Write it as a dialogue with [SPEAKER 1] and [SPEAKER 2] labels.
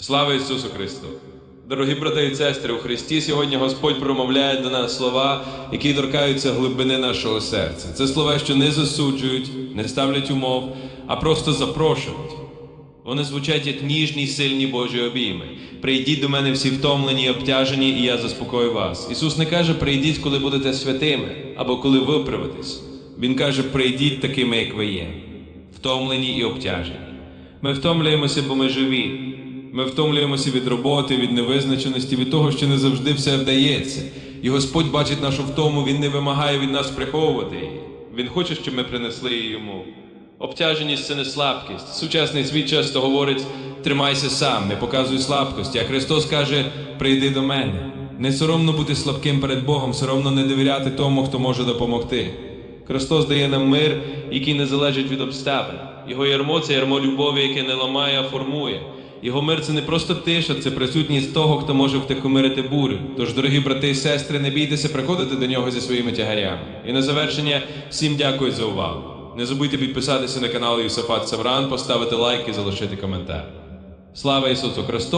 [SPEAKER 1] Слава Ісусу Христу! Дорогі брати і сестри, у Христі сьогодні Господь промовляє до нас слова, які торкаються глибини нашого серця. Це слова, що не засуджують, не ставлять умов, а просто запрошують. Вони звучать як ніжні, сильні Божі обійми. Прийдіть до мене всі втомлені і обтяжені, і я заспокою вас. Ісус не каже, прийдіть, коли будете святими, або коли виправитесь. Він каже, прийдіть такими, як ви є, втомлені і обтяжені. Ми втомлюємося, бо ми живі. Ми втомлюємося від роботи, від невизначеності, від того, що не завжди все вдається. І Господь бачить нашу втому, Він не вимагає від нас приховувати її. Він хоче, щоб ми принесли її йому. Обтяженість це не слабкість. Сучасний світ часто говорить: тримайся сам, не показуй слабкості. А Христос каже: прийди до мене. Не соромно бути слабким перед Богом, соромно не довіряти тому, хто може допомогти. Христос дає нам мир, який не залежить від обставин. Його ярмо це ярмо любові, яке не ламає, а формує. Його мир це не просто тиша, це присутність того, хто може втихомирити бурю. Тож, дорогі брати і сестри, не бійтеся приходити до нього зі своїми тягарями. І на завершення всім дякую за увагу. Не забудьте підписатися на канал Юсафат Савран, поставити лайк і залишити коментар. Слава Ісусу Христу!